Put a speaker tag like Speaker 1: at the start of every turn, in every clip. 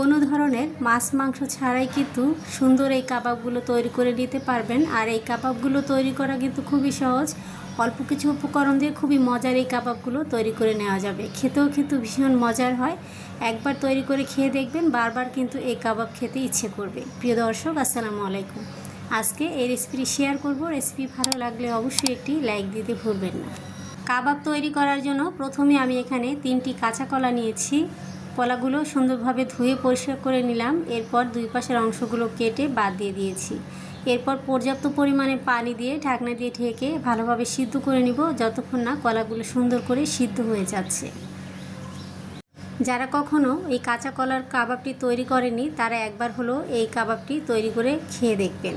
Speaker 1: কোনো ধরনের মাছ মাংস ছাড়াই কিন্তু সুন্দর এই কাবাবগুলো তৈরি করে নিতে পারবেন। আর এই কাবাবগুলো তৈরি করা কিন্তু খুবই সহজ। অল্প কিছু উপকরণ দিয়ে খুবই মজার এই কাবাবগুলো তৈরি করে নেওয়া যাবে। খেতেও কিন্তু ভীষণ মজার হয়। একবার তৈরি করে খেয়ে দেখবেন, বারবার কিন্তু এই কাবাব খেতে ইচ্ছে করবে। প্রিয় দর্শক, আসসালামু আলাইকুম। আজকে এই রেসিপিটি শেয়ার করব। রেসিপি ভালো লাগলে অবশ্যই একটি লাইক দিতে ভুলবেন না। কাবাব তৈরি করার জন্য প্রথমে আমি এখানে তিনটি কাঁচা কলা নিয়েছি। কলাগুলো সুন্দরভাবে ধুয়ে পরিষ্কার করে নিলাম। এরপর দুই পাশের অংশগুলো কেটে বাদ দিয়ে দিয়েছি। এরপর পর্যাপ্ত পরিমাণে পানি দিয়ে ঢাকনা দিয়ে ঢেকে ভালোভাবে সিদ্ধ করে নিব যতক্ষণ না কলাগুলো সুন্দর করে সিদ্ধ হয়ে যাচ্ছে। যারা কখনো এই কাঁচা কলার কাবাবটি তৈরি করেনি তারা একবার হলো এই কাবাবটি তৈরি করে খেয়ে দেখবেন।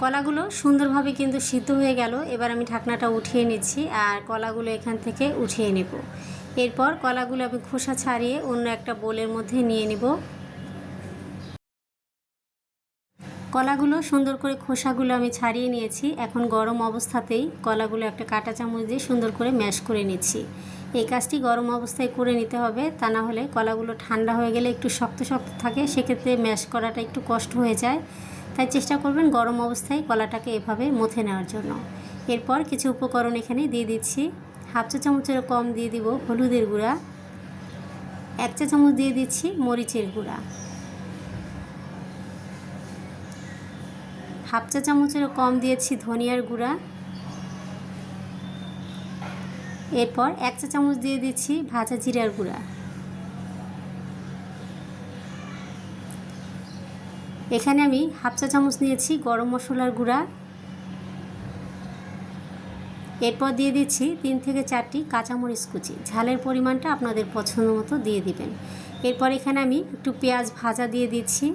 Speaker 1: কলাগুলো সুন্দরভাবে কিন্তু সিদ্ধ হয়ে গেল। এবার আমি ঢাকনাটা উঠিয়ে নিচ্ছি আর কলাগুলো এখান থেকে উঠিয়ে নেব। এরপর কলাগুলো আমি খোসা ছাড়িয়ে অন্য একটা বোলের মধ্যে নিয়ে নেব। কলাগুলো সুন্দর করে খোসাগুলো আমি ছাড়িয়ে নিয়েছি। এখন গরম অবস্থাতেই কলাগুলো একটা কাঁটা চামচ দিয়ে সুন্দর করে ম্যাশ করে নিচ্ছি। এই কাজটি গরম অবস্থায় করে নিতে হবে, তা না হলে কলাগুলো ঠান্ডা হয়ে গেলে একটু শক্ত শক্ত থাকে, সেক্ষেত্রে ম্যাশ করাটা একটু কষ্ট হয়ে যায়। তাই চেষ্টা করবেন গরম অবস্থায় কলাটাকে এভাবে মথে নেওয়ার জন্য। এরপর কিছু উপকরণ এখানে দিয়ে দিচ্ছি। হাফ চা চামচেরও কম দিয়ে দিব হলুদের গুঁড়া। এক চা চামচ দিয়ে দিচ্ছি মরিচের গুঁড়া। হাফ চা চামচেরও কম দিয়েছি ধনিয়ার গুঁড়া। এরপর এক চা চামচ দিয়ে দিচ্ছি ভাজা জিরার গুঁড়া। এখানে আমি হাফ চা চামচ নিয়েছি গরম মশলার গুঁড়া। এরপর দিয়ে দিচ্ছি তিন থেকে চারটি কাঁচামরিচ কুচি। ঝালের পরিমাণটা আপনাদের পছন্দ মতো দিয়ে দিবেন। এরপর এখানে আমি একটু পেঁয়াজ ভাজা দিয়ে দিচ্ছি।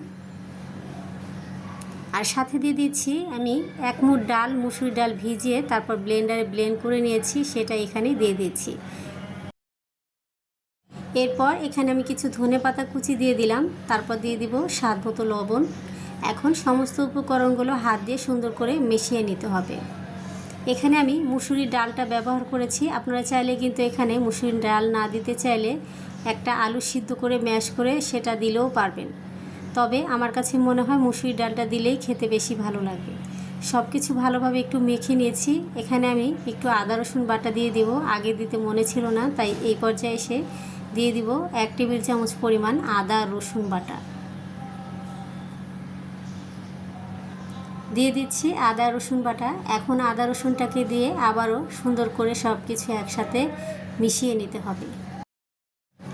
Speaker 1: আর সাথে দিয়ে দিচ্ছি আমি এক মুঠ ডাল, মুসুরি ডাল ভিজিয়ে তারপর ব্লেন্ডারে ব্লেন্ড করে নিয়েছি, সেটা এখানে দিয়ে দিচ্ছি। এরপর এখানে আমি কিছু ধনে পাতা কুচি দিয়ে দিলাম, তারপর দিয়ে দিব স্বাদ মতো লবণ। এখন সমস্ত উপকরণগুলো হাত দিয়ে সুন্দর করে মিশিয়ে নিতে হবে। এখানে আমি মুসুরির ডালটা ব্যবহার করেছি। আপনারা চাইলে কিন্তু এখানে মুসুরির ডাল না দিতে চাইলে একটা আলু সিদ্ধ করে ম্যাশ করে সেটা দিলেও পারবেন। তবে আমার কাছে মনে হয় মুসুরির ডালটা দিলেই খেতে বেশি ভালো লাগবে সব কিছু ভালোভাবে একটু মেখে নিয়েছি। এখানে আমি একটু আদা, রসুন বাটা দিয়ে দিব। আগে দিতে মনে ছিল না, তাই এই পর্যায়ে এসে দিয়ে দিব এক টেবিল চামচ পরিমাণ আদা, রসুন বাটা। দিয়ে দিচ্ছি আদা, রসুন বাটা। এখন আদা, রসুনটাকে দিয়ে আবারও সুন্দর করে সব কিছু একসাথে মিশিয়ে নিতে হবে।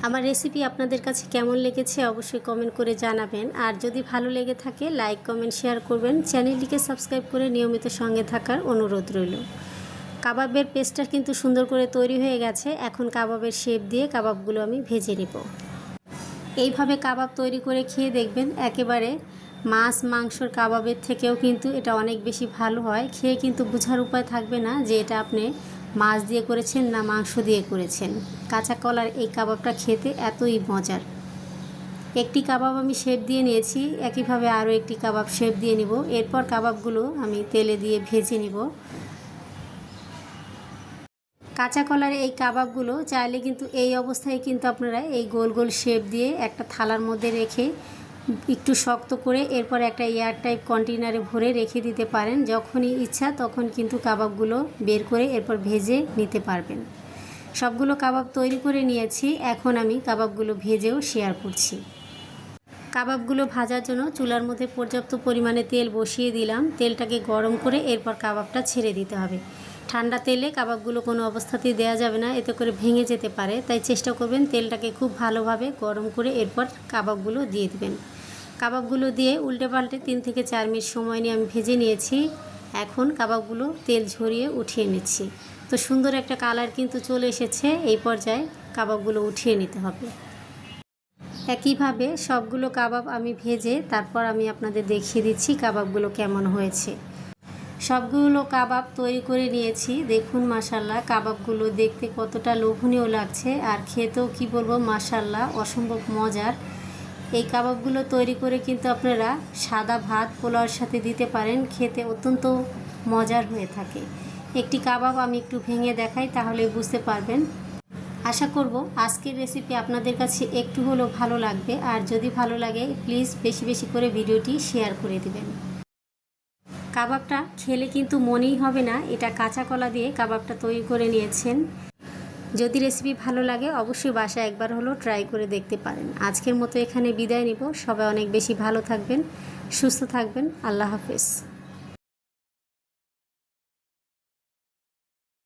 Speaker 1: আমার রেসিপি আপনাদের কাছে কেমন লেগেছে অবশ্যই কমেন্ট করে জানাবেন। আর যদি ভালো লেগে থাকে, লাইক, কমেন্ট, শেয়ার করবেন। চ্যানেলটিকে সাবস্ক্রাইব করে নিয়মিত সঙ্গে থাকার অনুরোধ রইল। কাবাবের পেস্টটা কিন্তু সুন্দর করে তৈরি হয়ে গেছে। এখন কাবাবের শেপ দিয়ে কাবাবগুলো আমি ভেজে নেব। এইভাবে কাবাব তৈরি করে খেয়ে দেখবেন একেবারে মাছ, মাংসর কাবাবের থেকেও কিন্তু এটা অনেক বেশি ভালো হয়। খেয়ে কিন্তু বোঝার উপায় থাকবে না যে এটা আপনি মাছ দিয়ে করেছেন না মাংস দিয়ে করেছেন। কাঁচা কলার এই কাবাবটা খেতে এতই মজার। একটি কাবাব আমি শেপ দিয়ে নিয়েছি, একইভাবে আরও একটি কাবাব শেপ দিয়ে নিব। এরপর কাবাবগুলো আমি তেলে দিয়ে ভেজে নিব। কাঁচা কলার এই কাবাবগুলো চাইলে কিন্তু এই অবস্থায় কিন্তু আপনারা এই গোল গোল শেপ দিয়ে একটা থালার মধ্যে রেখে একটু শক্ত করে এরপর একটা এয়ার টাইপ কন্টেনারে ভরে রেখে দিতে পারেন। যখনই ইচ্ছা তখন কিন্তু কাবাবগুলো বের করে এরপর ভেজে নিতে পারবেন। সবগুলো কাবাব তৈরি করে নিয়েছি। এখন আমি কাবাবগুলো ভেজেও শেয়ার করছি। কাবাবগুলো ভাজার জন্য চুলার মধ্যে পর্যাপ্ত পরিমাণে তেল বসিয়ে দিলাম। তেলটাকে গরম করে এরপর কাবাবটা ছেড়ে দিতে হবে। ঠান্ডা তেলে কাবাবগুলো কোনো অবস্থাতেই দেওয়া যাবে না, এতে করে ভেঙে যেতে পারে। তাই চেষ্টা করবেন তেলটাকে খুব ভালোভাবে গরম করে এরপর কাবাবগুলো দিয়ে দেবেন। কাবাবগুলো দিয়ে উল্টে পাল্টে তিন থেকে চার মিনিট সময় নিয়ে আমি ভেজে নিয়েছি। এখন কাবাবগুলো তেল ঝরিয়ে উঠিয়ে নিচ্ছি। তো সুন্দর একটা কালার কিন্তু চলে এসেছে, এই পর্যায়ে কাবাবগুলো উঠিয়ে নিতে হবে। একইভাবে সবগুলো কাবাব আমি ভেজে তারপর আমি আপনাদের দেখিয়ে দিচ্ছি কাবাবগুলো কেমন হয়েছে। সবগুলো কাবাব তৈরি করে নিয়েছি। দেখুন মাসাল্লাহ কাবাবগুলো দেখতে কতটা লোভনীয় লাগছে। আর খেতেও কি বলব মাসাল্লাহ অসম্ভব মজার। এই কাবাবগুলো তৈরি করে কিন্তু আপনারা সাদা ভাত পোলাওর সাথে দিতে পারেন। খেতে অত্যন্ত মজার হয়ে থাকে। একটি কাবাব আমি একটু ভেঙে দেখাই, তাহলে বুঝতে পারবেন। আশা করব আজকের রেসিপি আপনাদের কাছে একটু হলেও ভালো লাগবে। আর যদি ভালো লাগে, প্লিজ বেশি বেশি করে ভিডিওটি শেয়ার করে দিবেন। কাবাবটা খেলে কিন্তু মনেই হবে না। এটা কাঁচা কলা দিয়ে কাবাবটা তৈরি করে নিয়েছেন। যদি রেসিপি ভালো লাগে, অবশ্যই বাসায় একবার হলেও ট্রাই করে দেখতে পারেন। আজকের মতো এখানে বিদায় নিব। সবাই অনেক বেশি ভালো থাকবেন, সুস্থ থাকবেন। আল্লাহ হাফেজ।